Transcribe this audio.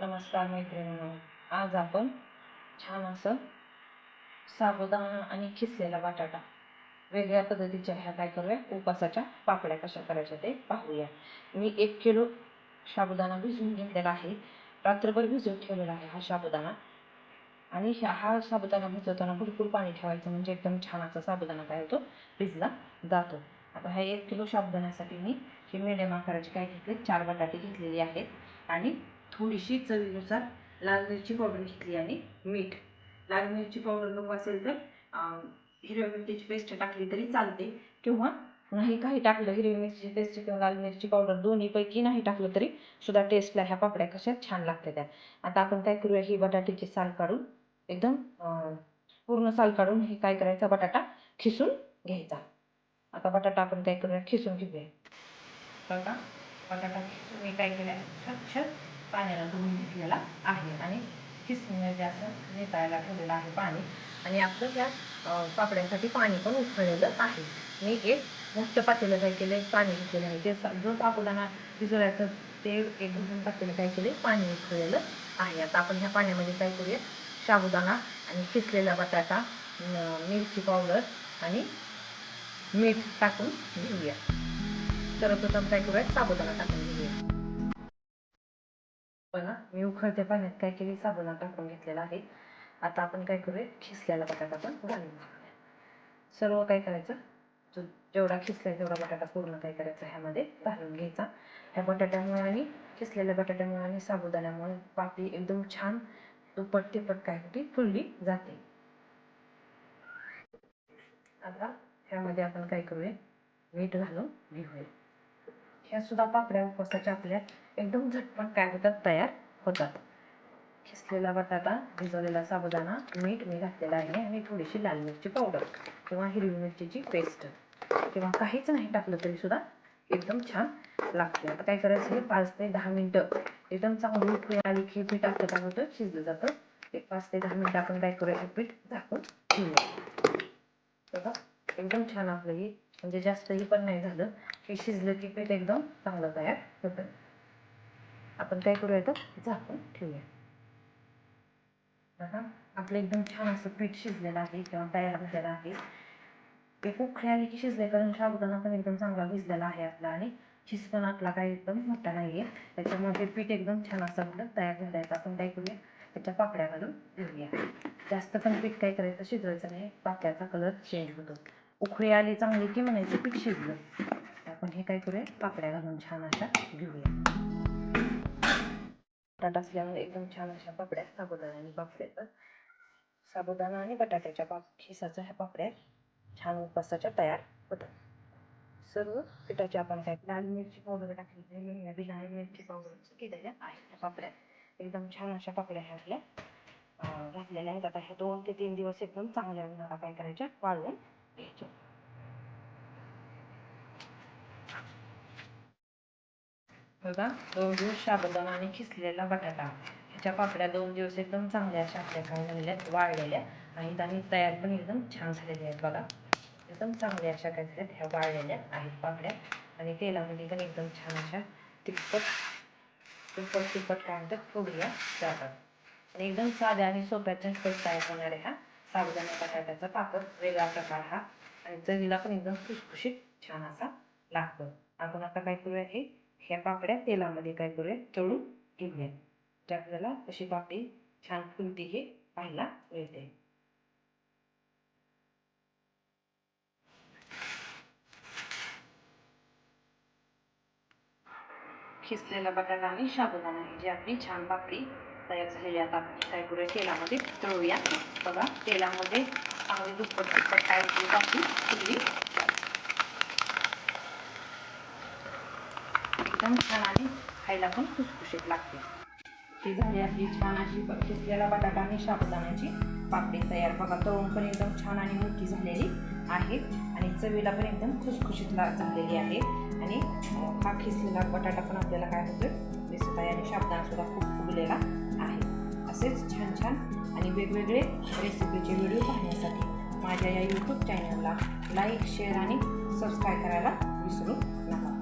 नमस्कार मैत्रिणींनो आज आपण छान असं साबुदाणा आणि खिसलेला बटाटा वेगळ्या पद्धतीच्या ह्या काय करूया? उपासाच्या पापड्या कशा करायच्या ते पाहूया. मी एक किलो साबुदाणा भिजवून घेतलेला आहे. रात्रभर भिजवून ठेवलेला आहे हा साबुदाणा. आणि ह्या हा साबुदाणा भिजवताना भरपूर पाणी ठेवायचं म्हणजे एकदम छान असा साबुदाणा काय होतो? भिजला जातो. आता ह्या एक किलो साबुदाण्यासाठी मी ही मिडियम आकाराची काय घेतले? चार बटाटे घेतलेली आहेत. आणि थोडीशी चवीनुसार लाल मिरची पावडर घेतली आणि मीठ. लाल मिरची पावडर नको असेल तर हिरव्या मिरचीची पेस्ट टाकली तरी चालते किंवा नाही काही टाकलं हिरवी मिरची पेस्ट किंवा लाल मिरची पावडर दोन्हीपैकी नाही टाकलं तरी सुद्धा टेस्टला ह्या पापड्या कशा छान लागतात त्या. आता आपण काय करूया ही बटाट्याची साल काढून एकदम पूर्ण साल काढून हे काय करायचा बटाटा खिसून घ्यायचा. आता बटाटा आपण काय करूया खिसून घेऊया. बघा बटाटा खिसून मी काय केलं स्वच्छ पाण्याला धुवून घेतलेला आहे. आणि खिसून म्हणजे असं नेतायला ठेवलेलं आहे पाणी. आणि आपलं ह्या पापड्यांसाठी पाणी पण उकळलेलं आहे. मी एक मोठं पातेलं काय केलं पाणी घेतलेलं आहे. ते सा- जो साबुदाणा भिजवायचं ते एक दोन पातेलं काय केले पाणी उकळलेलं आहे. आता आपण ह्या पाण्यामध्ये काय करूया? साबुदाणा आणि खिसलेला बटाटा मिरची पावडर आणि मीठ टाकून घेऊया. सर्वप्रथम काय करूया साबुदाणा टाकून घेऊया. बघा मी उखळत्या पाण्यात. काय केली साबुदाणा टाकून घेतलेला आहे. आता आपण काय करूया? खिसलेला बटाटा पण घालून घेऊया. सर्व काय करायचं? जो जेवढा खिसलाय तेवढा बटाटा पूर्ण काय करायचा? ह्यामध्ये घालून घ्यायचा. ह्या बटाट्यामुळे आणि खिसलेल्या बटाट्यामुळे आणि साबुदाण्यामुळे पापडी एकदम छान दुप्पट तिप्पट काय होती? फुलली जाते. आता ह्यामध्ये आपण काय करूया? मीठ घालून घेऊया. ह्या सुद्धा पापड्या उपवासाच्या आपल्या एकदम झटपट काय होतात तयार होतात. खिसलेला बटाटा भिजवलेला साबुदाणा मीठ मी घातलेला आहे आणि थोडीशी लाल मिरची पावडर किंवा हिरवी मिरचीची पेस्ट किंवा काहीच नाही टाकलं तरी सुद्धा एकदम छान लागते. आता काय करायचं हे पाच ते दहा मिनटं एकदम चांगली उकळी आली की पीठ आपलं काय होतं? शिजलं जातं. एक पाच ते दहा मिनटं आपण काय करूया? हे पीठ झाकून ठेवूया. बघा एकदम छान आपलं हे म्हणजे जास्तही पण नाही झालं. हे शिजलं की पीठ एकदम चांगलं तयार होतं. आपण काय करूया तर झाकून ठेवूया. बघा आपलं एकदम छान असं पीठ शिजलेलं आहे किंवा तयार झालेलं आहे. ते खूप की शिजले कारण शाबुदाना पण एकदम चांगला भिजलेला आहे आपला आणि शिज पण आपला काही एकदम मोठा नाही आहे त्याच्यामध्ये पीठ एकदम छान असं आपलं तयार झालं आहे आपण काय करूया? त्याच्या पाकळ्या घालून घेऊया. जास्त पण पीठ काय करायचं? शिजवायचं नाही. पाकळ्याचा कलर चेंज होतो. उकळी आली चांगली की म्हणायचं पीठ शिजलं. आपण हे काय करूया पापड्या घालून छान अशा घेऊया बटाटा असल्यामुळे एकदम छान अशा पापड्या साबुदाणा आणि पापड्याचं साबुदाणा आणि बटाट्याच्या पाप खिसाच्या ह्या पापड्या छान उपासाच्या तयार होतात. सर्व पिठाची आपण काय लाल मिरची पावडर टाकली. लाल मिरची पावडर केलेल्या आहेत पापड्या. एकदम छान अशा पापड्या ह्या आपल्या घातलेल्या आहेत. आता ह्या दोन ते तीन दिवस एकदम चांगल्या काय करायच्या? वाळवून घ्यायच्या. बघा दोन दिवस साबुदाणा आणि खिसलेला बटाटा. ह्याच्या पापड्या दोन दिवस एकदम चांगल्या अशा आपल्या काय झालेल्या आहेत वाळलेल्या आहेत आणि तयार पण एकदम छान झालेल्या आहेत बघा. एकदम चांगल्या अशा काय झाल्यात ह्या वाळलेल्या आहेत पापड्या. आणि तेलामध्ये पण एकदम छान अशा तिखट तिखट तिखट काय म्हणतात फुगल्या जातात. आणि एकदम साध्या आणि सोप्या झटपट तयार होणाऱ्या ह्या साबुदाणा बटाट्याचा पापड वेगळा प्रकार हा. आणि चवीला पण एकदम खुशखुशीत छान असा लागतो. आपण आता काय करूया हे ह्या पापड्या तेलामध्ये काय करूया? तळून घेऊया. त्या आपल्याला अशी पापडी छान फुलती हे पाहायला मिळते. खिसलेला बटाटा आणि शाबुदाना जी आपली छान पापडी तयार झालेली आता आपण काय करूया? तेलामध्ये तळूया. बघा तेलामध्ये चांगली दुप्पट दुप्पट काय होती? पापडी फुलली एकदम छान आणि खायला पण खुसखुशीत लागते. ती झाली आपली छान अशी किसलेला खिसलेला बटाटा आणि साबुदाण्याची पापडी तयार. बघा तळून पण एकदम छान आणि मोठी झालेली आहे आणि चवीला पण एकदम खुसखुशीत झालेली आहे. आणि हा खिसलेला बटाटा पण आपल्याला काय होतोय? दिसत आहे आणि साबुदाणासुद्धा खूप फुगलेला आहे. असेच छान छान आणि वेगवेगळे रेसिपीचे व्हिडिओ पाहण्यासाठी माझ्या या यूट्यूब चॅनलला लाईक शेअर आणि सबस्क्राईब करायला विसरू नका.